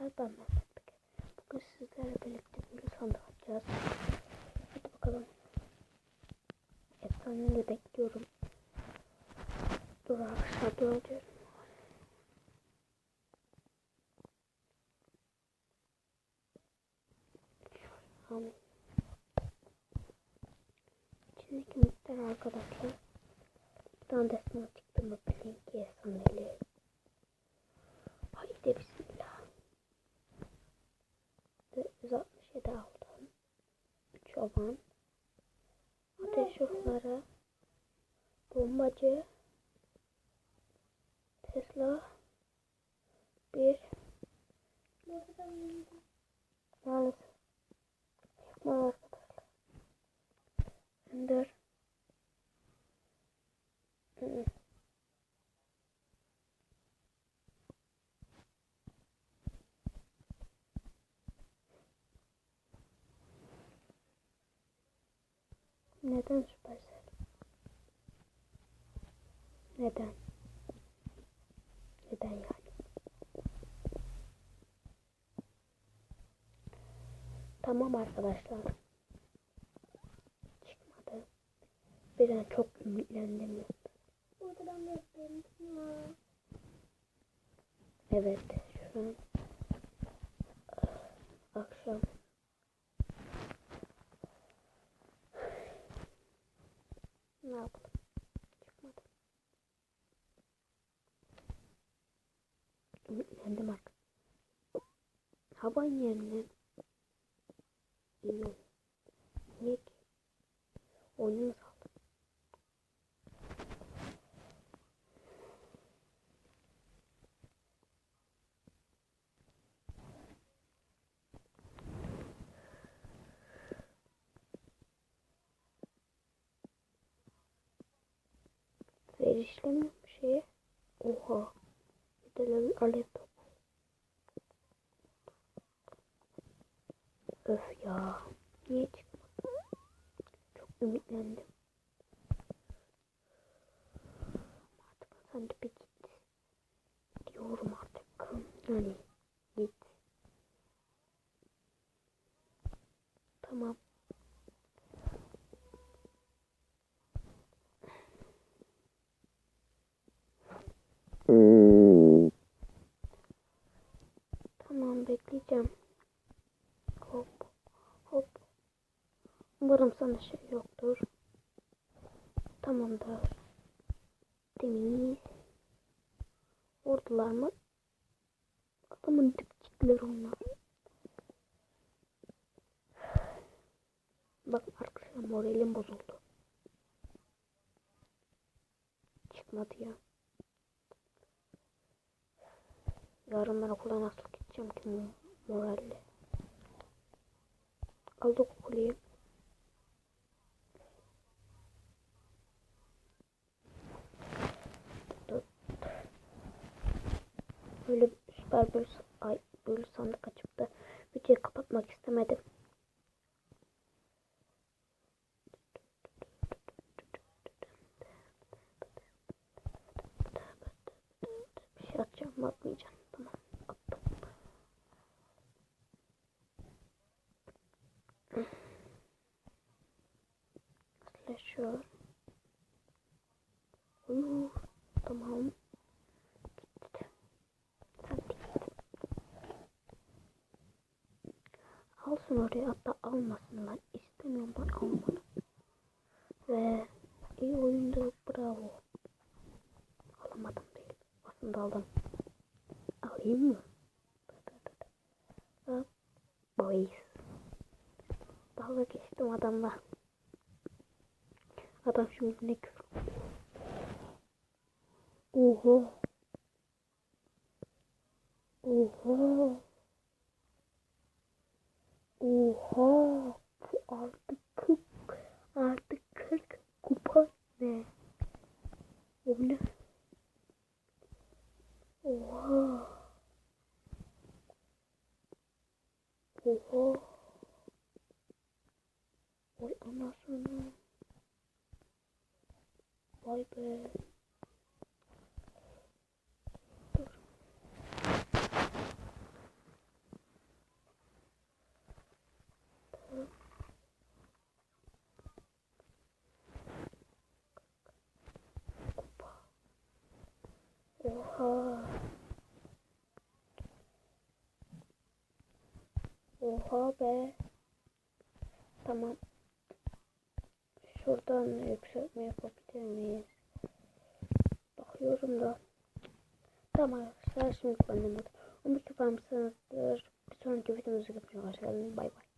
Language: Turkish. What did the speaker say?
arkadaşlar ben Mehmet. Bugün sizlerle birlikte bir sandık açacağız. Hadi bakalım. Ekranını bekliyorum. Dur aşağıda alıyorum. Tamam. İçindeki miktar arkadaşlar. Bir tane destan çıktı mı ki efsaneli. Haydi bismillah. 167 aldım. 3 çoban. Ateş ufları. Bombacı. Tesla. Bir. Maalesef. Çıkmadı arkadaşlar. Ender. Neden Supercell? Neden? Neden yani? Tamam arkadaşlar. Çıkmadı. Bir an çok ümitlendim. Evet şu an akşam. Ne yapalım? Çıkmadı. Ümitlendim artık. Havan yerine. Niye ki? Oyunu saldım. Verişlemiyor mu şeye? Oha. Level alev topu. Öf ya. Niye çıkmadı? Çok ümitlendim. Artık sen de bir. Diyorum artık. Yani git. Tamam. Tamam bekleyeceğim. Hop hop. Umarım sana şey yoktur. Tamamdır. Temiz. Ordular mı? Adamın dipçikleri onlar. Bak arkadaşlar moralim bozuldu. Çıkmadı ya. Yarın ben okula nasıl gideceğim ki mo- moralle. Aldık okulayım. Süper bir ay böyle sandık açıp da videoyu kapatmak istemedim. Bir şey atacağım mı atmayacağım. Tamam attım. Slasher. Uyu. Tamam. Gitti. Sen de git. Alsın oraya hatta almasın lan. İstemiyorum ben almadım. Ve iyi oyundu. Bravo. Alamadım değil. Aslında aldım. Alayım mı? Boys. Dalga geçtim adamla. Adam şimdi ne küfür. Oha. Oha. Oha. Artık 40. Artık 40 kupa ne? O ne? Oha. Oha. Vay anasını. Vay be. Dur. Oha. Oha be. Tamam. Şuradan yükseltme yapabilir miyiz? Bakıyorum da. Tamam arkadaşlar şimdi kullandım. Umarım ki. Bir sonraki videomuzda görüşmek üzere. Bay bay.